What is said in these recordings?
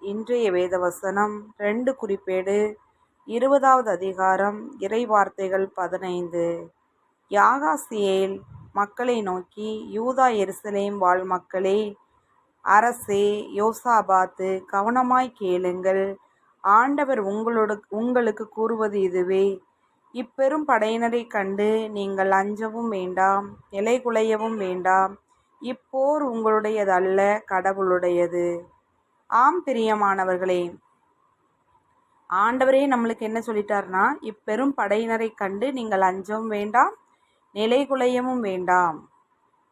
இன்றைய வேதவசனம் ரெண்டு குறிப்பேடு. இருபதாவது அதிகாரம் இறைவார்த்தைகள் பதினைந்து. யாகாசியேல் மக்களை நோக்கி யூதா எருசலேம் வாழ் மக்களே அரசே யோசாபாத்து கவனமாய் கேளுங்கள். ஆண்டவர் உங்களோட உங்களுக்கு கூறுவது இதுவே. இப்பெரும் படையினரைக் கண்டு நீங்கள் அஞ்சவும் வேண்டாம் நிலைகுலையவும் வேண்டாம். இப்போர் உங்களுடையதல்ல கடவுளுடையது. ஆம் பிரியமானவர்களே. ஆண்டவரே நம்மளுக்கு என்ன சொல்லிட்டார்னா இப்பெரும் படையினரை கண்டு நீங்கள் அஞ்சவும் வேண்டாம் நிலைகுலையவும் வேண்டாம்.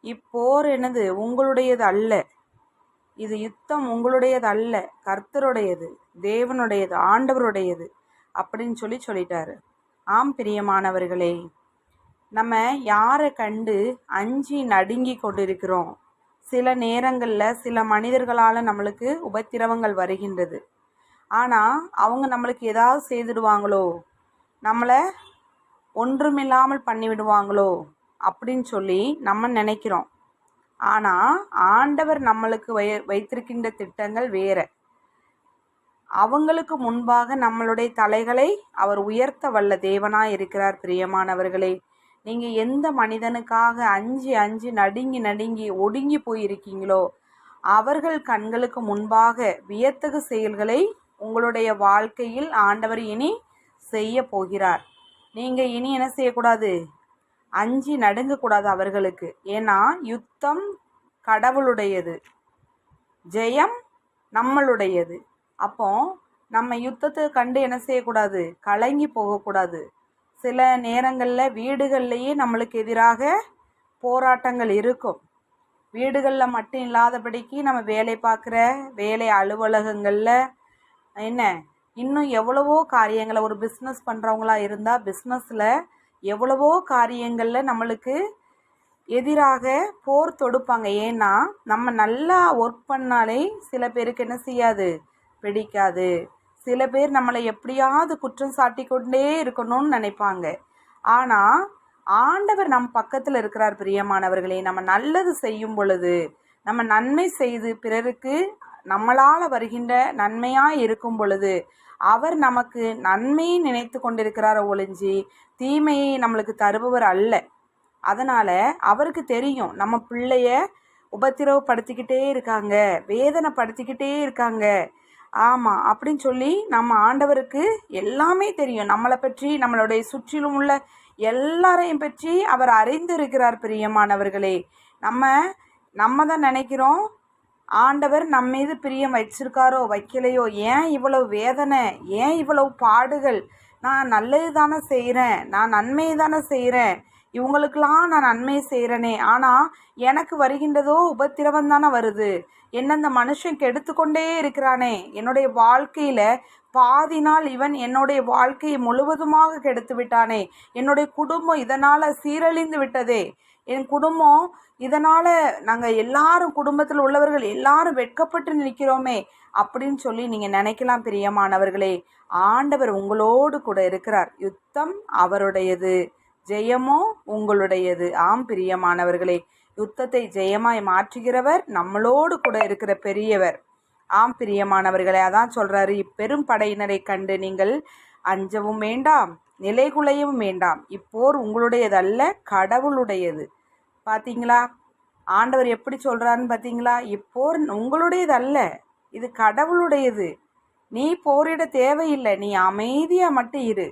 இப்போர் என்னது? உங்களுடையது அல்ல. இது யுத்தம் உங்களுடையது அல்ல. கர்த்தருடையது தேவனுடையது ஆண்டவருடையது அப்படின்னு சொல்லி சொல்லிட்டாரு. ஆம் பிரியமானவர்களே நம்ம யாரை கண்டு அஞ்சி நடுங்கி கொண்டிருக்கிறோம்? சில நேரங்களில் சில மனிதர்களால் நம்மளுக்கு உபத்திரவங்கள் வருகின்றது. ஆனால் அவங்க நம்மளுக்கு ஏதாவது செய்துடுவாங்களோ? நம்மளை ஒன்றுமில்லாமல் பண்ணிவிடுவாங்களோ? அப்படின்னு சொல்லி நம்ம நினைக்கிறோம். ஆனால் ஆண்டவர் நம்மளுக்கு வை வைத்திருக்கின்ற திட்டங்கள் வேறு. அவங்களுக்கு முன்பாக நம்மளுடைய தலைகளை அவர் உயர்த்த வல்ல தேவனாய் இருக்கிறார் பிரியமானவர்களே. நீங்கள் எந்த மனிதனுக்காக அஞ்சு அஞ்சு நடுங்கி நடுங்கி ஒடுங்கி போயிருக்கீங்களோ அவர்கள் கண்களுக்கு முன்பாக வியத்தகு செயல்களை உங்களுடைய வாழ்க்கையில் ஆண்டவர் இனி செய்ய போகிறார். நீங்கள் இனி என்ன செய்யக்கூடாது? அஞ்சு நடுங்கக்கூடாது அவர்களுக்கு. ஏன்னா யுத்தம் கடவுளுடையது. ஜெயம் நம்மளுடையது. அப்போ நம்ம யுத்தத்தை கண்டு என்ன செய்யக்கூடாது? கலங்கி போகக்கூடாது. சில நேரங்களில் வீடுகள்லேயே நம்மளுக்கு எதிராக போராட்டங்கள் இருக்கும். வீடுகளில் மட்டும் இல்லாதபடிக்கு நம்ம வேலை பார்க்குற வேலை அலுவலகங்களில் என்ன இன்னும் எவ்வளவோ காரியங்களை ஒரு பிஸ்னஸ் பண்ணுறவங்களா இருந்தால் பிஸ்னஸில் எவ்வளவோ காரியங்களில் நம்மளுக்கு எதிராக போர் தொடுப்பாங்க. ஏன்னா நம்ம நல்லா ஒர்க் பண்ணாலே சில பேருக்கு என்ன செய்யாது? பிடிக்காது. சில பேர் நம்மளை எப்படியாவது குற்றம் சாட்டி கொண்டே இருக்கணும்னு நினைப்பாங்க. ஆனால் ஆண்டவர் நம் பக்கத்தில் இருக்கிறார் பிரியமானவர்களே. நம்ம நல்லது செய்யும் பொழுது நம்ம நன்மை செய்து பிறருக்கு நம்மளால் வருகின்ற நன்மையாக இருக்கும் பொழுது அவர் நமக்கு நன்மையை நினைத்து கொண்டிருக்கிறார் ஒளிஞ்சி தீமையை நம்மளுக்கு தருபவர் அல்ல. அதனால் அவருக்கு தெரியும் நம்ம பிள்ளைய உபத்திரவப்படுத்திக்கிட்டே இருக்காங்க வேதனைப்படுத்திக்கிட்டே இருக்காங்க. ஆமாம் அப்படின்னு சொல்லி நம்ம ஆண்டவருக்கு எல்லாமே தெரியும். நம்மளை பற்றி நம்மளுடைய சுற்றிலும் உள்ள எல்லாரையும் பற்றி அவர் அறிந்திருக்கிறார் பிரியமானவர்களே. நம்ம நம்ம தான் நினைக்கிறோம் ஆண்டவர் நம்ம மீது பிரியம் வச்சிருக்காரோ வைக்கலையோ? ஏன் இவ்வளவு வேதனை? ஏன் இவ்வளவு பாடுகள்? நான் நல்லது தானே செய்கிறேன் நான் நன்மையை தானே செய்கிறேன் இவங்களுக்கெல்லாம் நான் நன்மை செய்கிறேனே ஆனால் எனக்கு வருகின்றதோ உபத்திரவம் தானே வருது. என்ன அந்த மனுஷன் கெடுத்துக்கொண்டே இருக்கிறானே. என்னுடைய வாழ்க்கையில் பாதி நாள் இவன் என்னுடைய வாழ்க்கையை முழுவதுமாக கெடுத்து விட்டானே. என்னுடைய குடும்பம் இதனால் சீரழிந்து விட்டதே. என் குடும்பம் இதனால் நாங்கள் எல்லாரும் குடும்பத்தில் உள்ளவர்கள் எல்லாரும் வெட்கப்பட்டு நிற்கிறோமே அப்படின்னு சொல்லி நீங்கள் நினைக்கலாம் பிரியமானவர்களே. ஆண்டவர் உங்களோடு கூட இருக்கிறார். யுத்தம் அவருடையது. ஜெயமோ உங்களுடையது. ஆம் பிரியமானவர்களே யுத்தத்தை ஜெயமாய் மாற்றுகிறவர் நம்மளோடு கூட இருக்கிற பெரியவர். ஆம் பிரியமானவர்களே அதான் சொல்றாரு இப்பெரும் படையினரை கண்டு நீங்கள் அஞ்சவும் வேண்டாம் நிலைகுலையவும் வேண்டாம். இப்போர் உங்களுடையதல்ல கடவுளுடையது. பார்த்தீங்களா ஆண்டவர் எப்படி சொல்கிறான்னு பார்த்தீங்களா இப்போர் உங்களுடையதல்ல இது கடவுளுடையது. நீ போரிட தேவையில்லை நீ அமைதியாக மட்டும் இரு.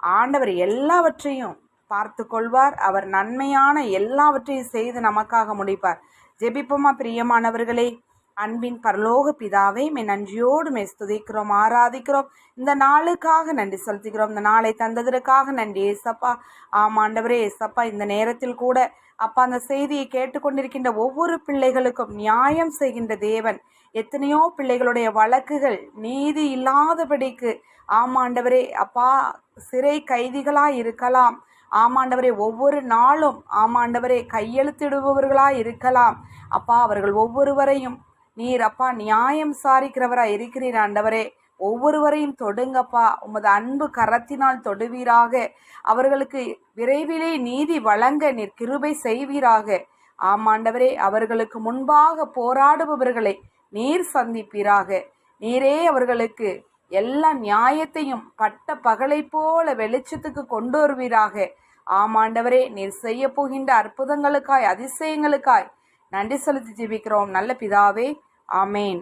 ஆண்டவர் எல்லாவற்றையும் பார்த்து கொள்வார் அவர் நன்மையான எல்லாவற்றையும் செய்து நமக்காக முடிப்பார். ஜெபிப்போமா பிரியமானவர்களே? அன்பின் பரலோக பிதாவை மே நன்றியோடு மே ஸ்துதிக்கிறோம் ஆராதிக்கிறோம். இந்த நாளுக்காக நன்றி செலுத்துகிறோம். இந்த நாளை தந்ததற்காக நன்றி ஏசப்பா. ஆமாண்டவரே ஏசப்பா இந்த நேரத்தில் கூட அப்பா அந்த செய்தியை கேட்டுக்கொண்டிருக்கின்ற ஒவ்வொரு பிள்ளைகளுக்கும் நியாயம் செய்கின்ற தேவன். எத்தனையோ பிள்ளைகளுடைய வழக்குகள் நீதி இல்லாதபடிக்கு ஆமாண்டவரே அப்பா சிறை கைதிகளாக இருக்கலாம். ஆமாண்டவரே ஒவ்வொரு நாளும் ஆமாண்டவரே கையெழுத்திடுபவர்களாக இருக்கலாம். அப்பா அவர்கள் ஒவ்வொருவரையும் நீர் அப்பா நியாயம் சாரிக்கிறவராக இருக்கிறீர் ஆண்டவரே. ஒவ்வொருவரையும் தொடுங்கப்பா. உமது அன்பு கரத்தினால் தொடுவீராக. அவர்களுக்கு விரைவிலே நீதி வழங்க நீர் கிருபை செய்வீராக. ஆமாண்டவரே அவர்களுக்கு முன்பாக போராடுபவர்களை நீர் சந்திப்பீராக. நீரே அவர்களுக்கு எல்லா நியாயத்தையும் பட்ட பகலை போல வெளிச்சத்துக்கு கொண்டு வருவீராக. ஆமாண்டவரே நீர் செய்ய போகின்ற அற்புதங்களுக்காய் அதிசயங்களுக்காய் நன்றி செலுத்தி ஜெபிக்கிறோம். நல்ல பிதாவே ஆமேன்.